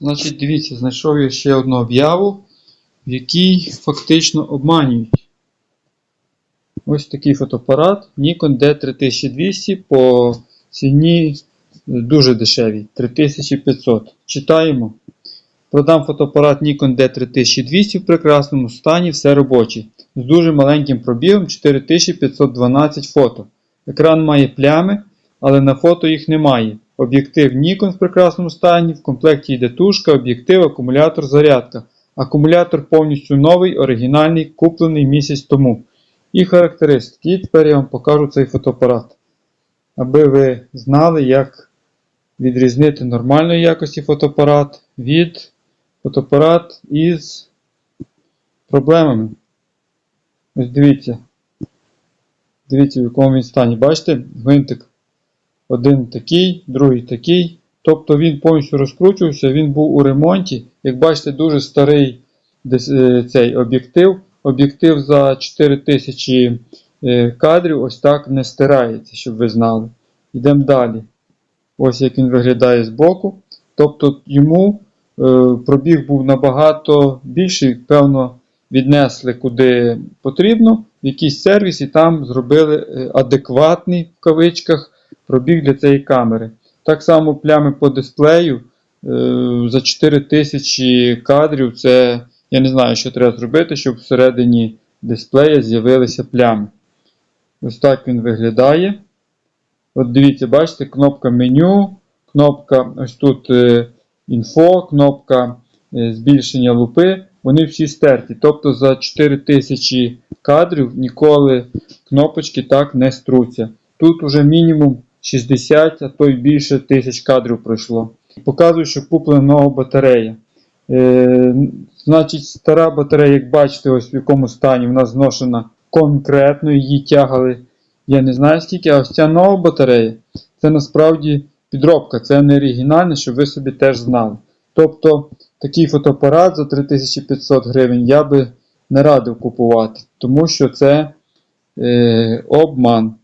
Значить, дивіться, знайшов я ще одну об'яву, в якій фактично обманюють. Ось такий фотоапарат Nikon D3200 по ціні дуже дешевій 3500. Читаємо. Продам фотоапарат Nikon D3200 в прекрасному стані, все робоче. З дуже маленьким пробігом 4512 фото. Екран має плями, але на фото їх немає. Об'єктив Nikon в прекрасному стані, в комплекті йде тушка, об'єктив, акумулятор, зарядка. Акумулятор повністю новий, оригінальний, куплений місяць тому. І характеристики. І тепер я вам покажу цей фотоапарат. Аби ви знали, як відрізнити нормальної якості фотоапарат від фотоапарат із проблемами. Ось дивіться. Дивіться, в якому він стані. Бачите, гвинтик один такий, другий такий. Тобто він повністю розкручувався, він був у ремонті. Як бачите, дуже старий е, цей об'єктив. Об'єктив за 4000 е, кадрів ось так не стирається, щоб ви знали. Йдемо далі. Ось як він виглядає збоку. Тобто йому е, пробіг був набагато більший, певно, віднесли куди потрібно, в якийсь сервіс, і там зробили адекватний в кавичках пробіг для цієї камери. Так само плями по дисплею е, за 4000 кадрів. Це я не знаю, що треба зробити, щоб всередині дисплея з'явилися плями. Ось так він виглядає. От дивіться, бачите, кнопка меню, кнопка ось тут е, інфо, кнопка е, збільшення лупи. Вони всі стерті. Тобто за 4000 кадрів ніколи кнопочки так не струться. Тут уже мінімум 60, а то й більше тисяч кадрів пройшло. Показую, що куплена нова батарея. Е, значить, стара батарея, як бачите, ось в якому стані вона зношена конкретно, її тягали. Я не знаю скільки, а ось ця нова батарея це насправді підробка, це не оригінальне, щоб ви собі теж знали. Тобто такий фотоапарат за 3500 гривень я би не радив купувати, тому що це е, обман.